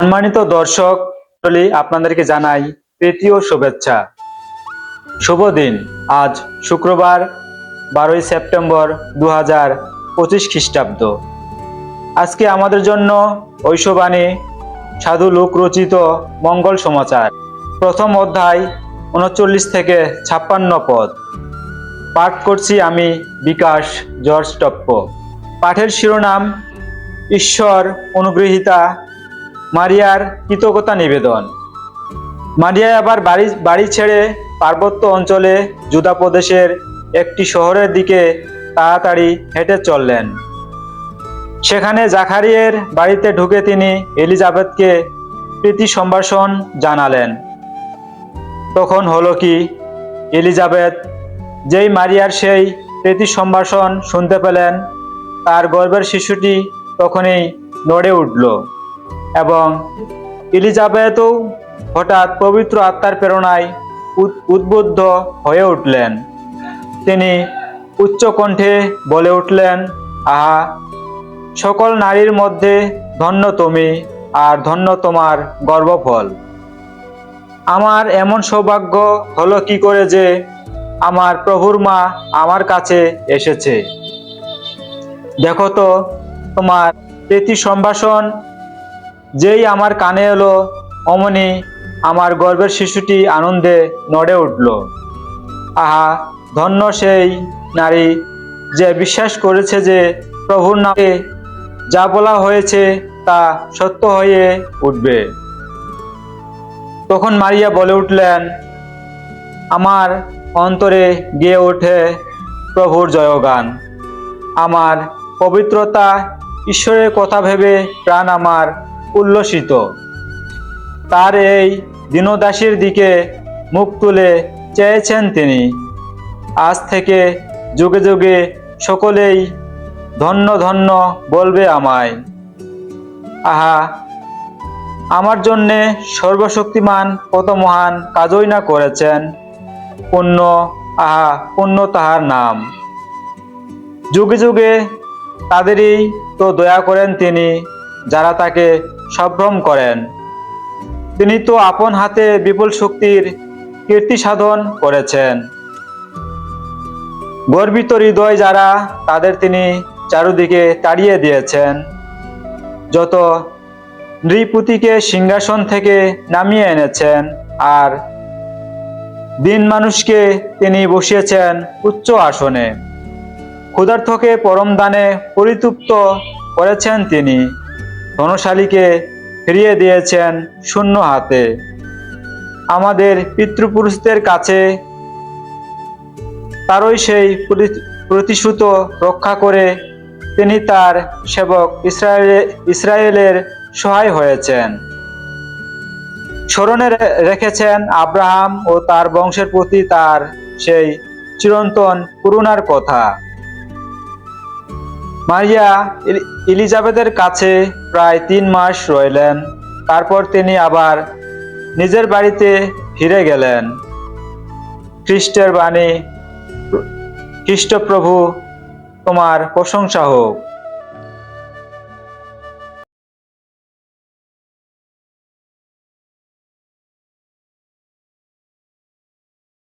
সম্মানিত দর্শক আপনাদেরকে জানাই ও শুভেচ্ছা। শুভ দিন। আজ শুক্রবার, বারোই সেপ্টেম্বর দু হাজার পঁচিশ খ্রিস্টাব্দ। আজকে আমাদের জন্য ঐশবাণী সাধু লোক রচিত মঙ্গল সমাচার, প্রথম অধ্যায় উনচল্লিশ থেকে ছাপ্পান্ন পদ। পাঠ করছি আমি বিকাশ জর্জ টপ্প। পাঠের শিরোনাম, ঈশ্বর অনুগৃহীতা মারিয়ার কৃতজ্ঞতা নিবেদন। মারিয়া আবার বাড়ি বাড়ি ছেড়ে পার্বত্য অঞ্চলে জুদা প্রদেশের একটি শহরের দিকে তাড়াতাড়ি হেঁটে চললেন। সেখানে জাকারিয়ের বাড়িতে ঢুকে তিনি এলিজাবেথকে প্রীতি সম্ভাষণ জানালেন। তখন হলো কি, এলিজাবেথ যেই মারিয়ার সেই প্রীতি সম্ভাষণ শুনতে পেলেন, তার গর্বের শিশুটি তখনই নড়ে উঠল। এবং এলিজাবেথও হঠাৎ পবিত্র আত্মার প্রেরণায় উদ্বুদ্ধ হয়ে উঠলেন। তিনি উচ্চ কণ্ঠে বলে উঠলেন, আহা, সকল নারীর মধ্যে ধন্য তুমি আর ধন্য তোমার গর্ভফল। আমার এমন সৌভাগ্য হলো কি করে যে আমার প্রভুর মা আমার কাছে এসেছে। দেখো তো, তোমার প্রীতি সম্ভাষণ যেই আমার কানে এলো, অমনি আমার গর্বের শিশুটি আনন্দে নড়ে উঠল। আহা, ধন্য সেই নারী যে বিশ্বাস করেছে যে প্রভুর নামে যা বলা হয়েছে তা সত্য হয়ে উঠবে। তখন মারিয়া বলে উঠলেন, আমার অন্তরে গিয়ে ওঠে প্রভুর জয়গান। আমার পবিত্রতা, ঈশ্বরের কথা ভেবে প্রাণ আমার উল্লসিত। তার এই দীনদাসীর দিকে মুখ তুলে চেয়েছেন তিনি। আজ থেকে যুগে যুগে সকলেই ধন্য ধন্য বলবে আমায়। আহা, আমার জন্যে সর্বশক্তিমান, কত মহান কাজই না করেছেন। পুণ্য, আহা, পুণ্য তাহার নাম। যুগে যুগে তাদেরই তো দয়া করেন তিনি, যারা তাকে সম্ভ্রম করেন। তিনি তো আপন হাতে বিপুল শক্তির কীর্তি সাধন করেছেন। গর্বিত হৃদয় যারা, তাদের তিনি চারুদিকে তাড়িয়ে দিয়েছেন। যত নৃপতিকে সিংহাসন থেকে নামিয়ে এনেছেন, আর দিন মানুষকে তিনি বসিয়েছেন উচ্চ আসনে। ক্ষুধার্থকে পরম দানে পরিতৃপ্ত করেছেন তিনি। ধনশালীকে ফিরিয়ে দিয়েছেন শূন্য হাতে। আমাদের পিতৃপুরুষদের কাছে তারই সেই প্রতিশ্রুত রক্ষা করে তিনি তার সেবক ইসরায়েলে ইসরায়েলের সহায় হয়েছেন। স্মরণে রেখেছেন আব্রাহাম ও তার বংশের প্রতি তার সেই চিরন্তন করুণার কথা। মারিয়া এলিজাবেথের কাছে প্রায় তিন মাস রইলেন। তারপর তিনি আবার নিজের বাড়িতে ফিরে গেলেন। খ্রিস্টের বাণী, খ্রিস্টপ্রভু, তোমার প্রশংসা হোক।